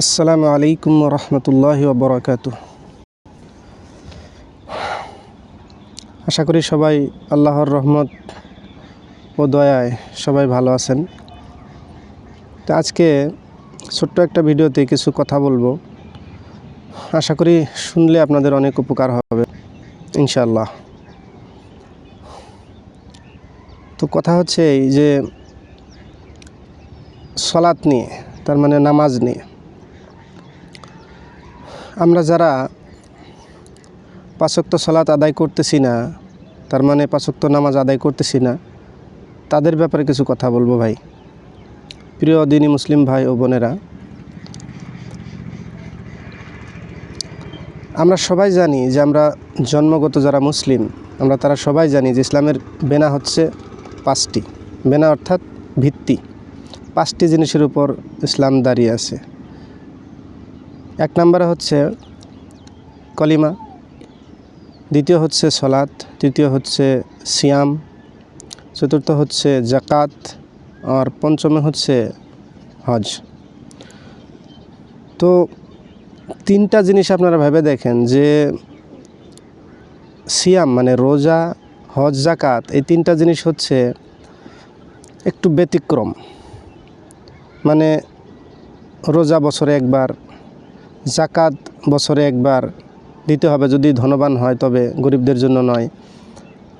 আসসালামু আলাইকুম রহমতুল্লাহ বরকাত আশা করি সবাই আল্লাহর রহমত ও দয়ায় সবাই ভালো আছেন। তো আজকে ছোট্ট একটা ভিডিওতে কিছু কথা বলব। আশা করি শুনলে আপনাদের অনেক উপকার হবে ইনশাল্লাহ তো কথা হচ্ছে এই যে সলাৎ নিয়ে, তার মানে নামাজ নিয়ে। আমরা যারা পাঁচক্ত সলাৎ আদায় করতেছি না, তার মানে পাঁচক্ত নামাজ আদায় করতেছি না, তাদের ব্যাপারে কিছু কথা বলব ভাই। প্রিয় দিনী মুসলিম ভাই ও বোনেরা, আমরা সবাই জানি যে আমরা জন্মগত যারা মুসলিম, আমরা তারা সবাই জানি যে ইসলামের বেনা হচ্ছে পাঁচটি। বেনা অর্থাৎ ভিত্তি। পাঁচটি জিনিসের উপর ইসলাম দাঁড়িয়ে আছে। এক নম্বরে হচ্ছে কলিমা, দ্বিতীয় হচ্ছে সলাত তৃতীয় হচ্ছে সিয়াম, চতুর্থ হচ্ছে জাকাত আর পঞ্চমে হচ্ছে হজ। তো তিনটা জিনিস আপনারা ভেবে দেখেন যে সিয়াম মানে রোজা, হজ জাকাত এই তিনটা জিনিস হচ্ছে একটু ব্যতিক্রম। মানে রোজা বছরে একবার জাকাত বছরে একবার দিতে হবে যদি ধনবান হয় তবে গরিবদের জন্য নয়।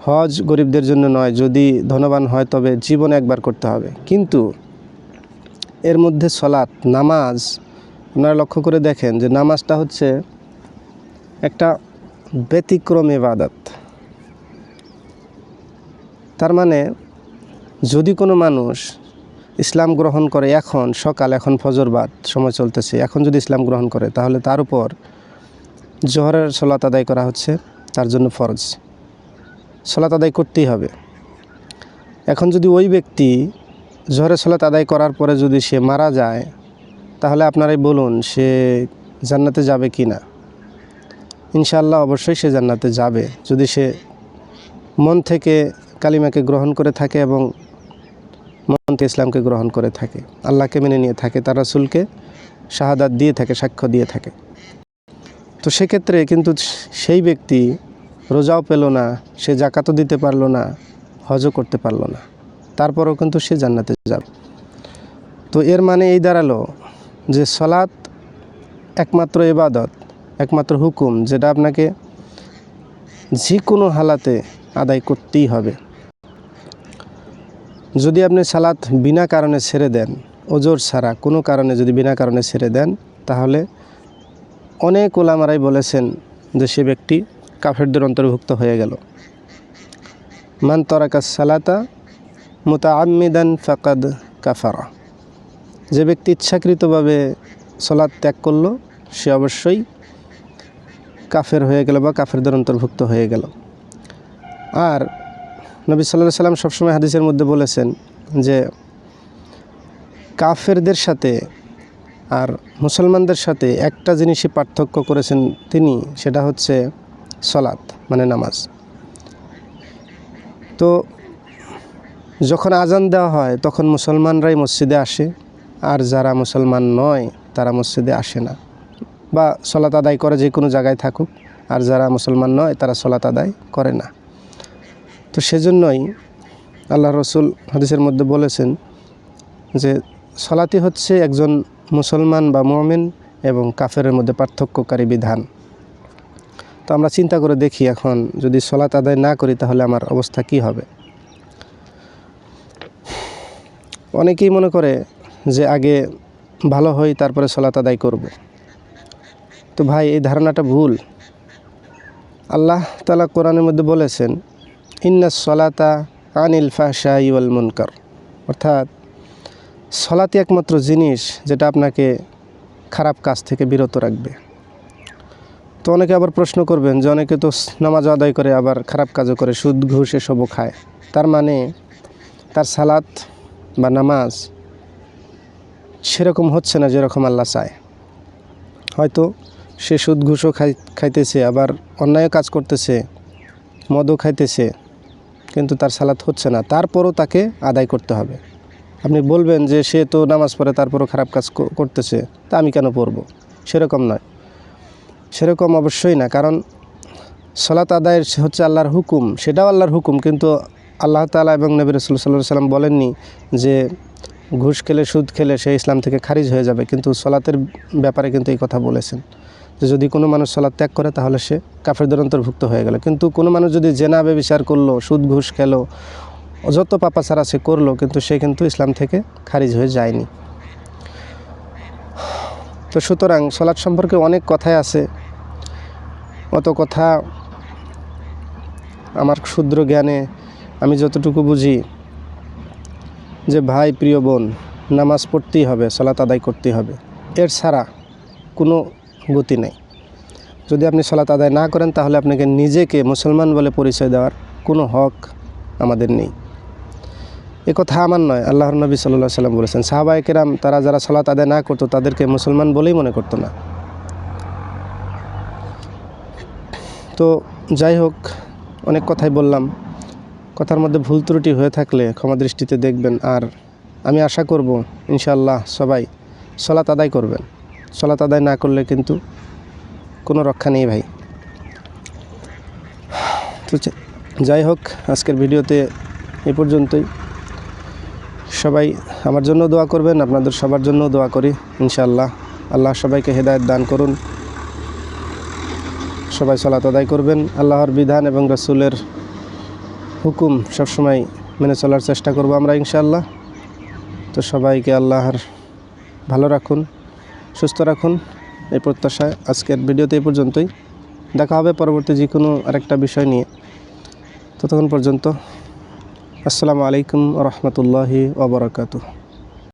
হজ গরিবদের জন্য নয়, যদি ধনবান হয় তবে জীবনে একবার করতে হবে। কিন্তু এর মধ্যে সলাৎ, নামাজ, আপনারা লক্ষ্য করে দেখেন যে নামাজটা হচ্ছে একটা ব্যতিক্রম ইবাদত। তার মানে যদি কোনো মানুষ ইসলাম গ্রহণ করে এখন, সকাল, এখন ফজরবাদ সময় চলতেছে। এখন যদি ইসলাম গ্রহণ করে, তাহলে তার উপর জোহরের সলাত আদায় করা হচ্ছে, তার জন্য ফরজ। সলাত আদায় করতেই হবে। এখন যদি ওই ব্যক্তি জোহরের সলাত আদায় করার পরে যদি সে মারা যায়, তাহলে আপনারাই বলুন সে জান্নাতে যাবে কি না। ইনশাল্লাহ অবশ্যই সে জান্নাতে যাবে। যদি সে মন থেকে কালিমাকে গ্রহণ করে থাকে এবং মন্ত্র ইসলামকে গ্রহণ করে থাকে। আল্লাহকে মেনে নিয়ে থাকে, তার রাসুলকে শাহাদাত দিয়ে থাকে, সাক্ষ্য দিয়ে থাকে। তো সেক্ষেত্রে কিন্তু সেই ব্যক্তি রোজাও পেল না, সে জাকাতও দিতে পারল না, হজও করতে পারল না। তারপরেও কিন্তু সে জান্নাতে যাবে। তো এর মানে এই দাঁড়াল যে সলাৎ একমাত্র এবাদত একমাত্র হুকুম, যেটা আপনাকে যে কোনো হালাতে আদায় করতেই হবে। যদি আপনি সালাত বিনা কারণে ছেড়ে দেন, ওজোর ছাড়া কোনো কারণে যদি বিনা কারণে ছেড়ে দেন, তাহলে অনেক ওলামারাই বলেছেন যে সে ব্যক্তি কাফেরদের অন্তর্ভুক্ত হয়ে গেল। মান তরাকা সালাতা মোতা আমিদান ফাকাদ কাফারা। যে ব্যক্তি ইচ্ছাকৃতভাবে সলাৎ ত্যাগ করল, সে অবশ্যই কাফের হয়ে গেল বা কাফেরদের অন্তর্ভুক্ত হয়ে গেল। আর নবী সাল্লাহ সাল্লাম সবসময় হাদিসের মধ্যে বলেছেন যে কাফেরদের সাথে আর মুসলমানদের সাথে একটা জিনিসই পার্থক্য করেছেন তিনি, সেটা হচ্ছে সলাৎ মানে নামাজ। তো যখন আজান দেওয়া হয়, তখন মুসলমানরাই মসজিদে আসে, আর যারা মুসলমান নয়, তারা মসজিদে আসে না। বা সলাত আদায় করে যে কোনো জায়গায় থাকুক, আর যারা মুসলমান নয়, তারা সলাত আদায় করে না। তো সেজন্যই আল্লাহ রসুল হাদিসের মধ্যে বলেছেন যে সলাতি হচ্ছে একজন মুসলমান বা মোমেন এবং কাফেরের মধ্যে পার্থক্যকারী বিধান। তো আমরা চিন্তা করে দেখি এখন, যদি সলাত আদায় না করি তাহলে আমার অবস্থা কি হবে? অনেকেই মনে করে যে আগে ভালো হই, তারপরে সলাত আদায় করব। তো ভাই, এই ধারণাটা ভুল। আল্লাহ তালা কোরআনের মধ্যে বলেছেন ইন্না সলাতা আনিল ফাহশা ইউল মুনকার। অর্থাৎ সলাতি একমাত্র জিনিস যেটা আপনাকে খারাপ কাজ থেকে বিরত রাখবে। তো অনেকে আবার প্রশ্ন করবেন যে অনেকে তো নামাজ আদায় করে আবার খারাপ কাজও করে, সুদ, ঘুষ এসবও খায়। তার মানে তার সালাত বা নামাজ সেরকম হচ্ছে না যেরকম আল্লাহ চায়। হয়তো সে সুদ, ঘুষও খাই, খাইতেছে, আবার অন্যায় কাজ করতেছে, মদও খাইতেছে কিন্তু তার সালাত হচ্ছে না। তারপরও তাকে আদায় করতে হবে। আপনি বলবেন যে সে তো নামাজ পড়ে, তারপরও খারাপ কাজ করতেছে, তা আমি কেন পড়ব? সেরকম নয়। সেরকম অবশ্যই না, কারণ সলাত আদায়ের হচ্ছে আল্লাহর হুকুম। সেটাও আল্লাহর হুকুম, কিন্তু আল্লাহ তালা এবং নবী রসুল সাল্লাহ সাল্লাম বলেননি যে ঘুষ খেলে, সুদ খেলে সে ইসলাম থেকে খারিজ হয়ে যাবে, কিন্তু সলাতের ব্যাপারে কিন্তু এই কথা বলেছেন। যে যদি কোনো মানুষ সলাৎ ত্যাগ করে, তাহলে সে কাফেরদের অন্তর্ভুক্ত হয়ে গেল। কিন্তু কোনো মানুষ যদি জেনা বিচার করল, সুদ ঘুষ খেলো, যত পাপাচারা সে করল, কিন্তু সে কিন্তু ইসলাম থেকে খারিজ হয়ে যায়নি। তো সুতরাং সলাৎ সম্পর্কে অনেক কথাই আছে। অত কথা আমার ক্ষুদ্র জ্ঞানে আমি যতটুকু বুঝি যে, ভাই, প্রিয় বোন, নামাজ পড়তেই হবে, সলাত আদায় করতেই হবে। এর ছাড়া কোনো গতি নেই। যদি আপনি সলাত আদায় না করেন, তাহলে আপনাকে নিজেকে মুসলমান বলে পরিচয় দেওয়ার কোনো হক আমাদের নেই। এ কথা আমার নয়, আল্লাহর নবী সাল্লাহ সাল্লাম বলেছেন সাহাবাই কেরাম তারা যারা সলাত আদায় না করতো, তাদেরকে মুসলমান বলেই মনে করতো না। তো যাই হোক, অনেক কথাই বললাম। কথার মধ্যে ভুল ত্রুটি হয়ে থাকলে ক্ষমা দৃষ্টিতে দেখবেন। আর আমি আশা করব ইনশাল্লাহ সবাই সলাত আদায় করবেন। সলাত আদায় না করলে কিন্তু কোনো রক্ষা নেই ভাই। তো যাই হোক, আজকের ভিডিওতে এ পর্যন্তই। সবাই আমার জন্য দোয়া করবেন, আপনাদের সবার জন্য দোয়া করি, ইনশাআল্লাহ। আল্লাহ সবাইকে হেদায়েত দান করুন। সবাই সলাত আদায় করবেন। আল্লাহর বিধান এবং রসুলের হুকুম সবসময় মেনে চলার চেষ্টা করব আমরা, ইনশাআল্লাহ। তো সবাইকে আল্লাহর ভালো রাখুন। সুস্থ রাখুন। এই প্রত্যাশায় আজকের ভিডিওতে এই পর্যন্তই। দেখা হবে পরবর্তী যে কোনো আরেকটা বিষয় নিয়ে। ততক্ষণ পর্যন্ত আসসালামু আলাইকুম রহমতুল্লাহি ওবরাকাতুহ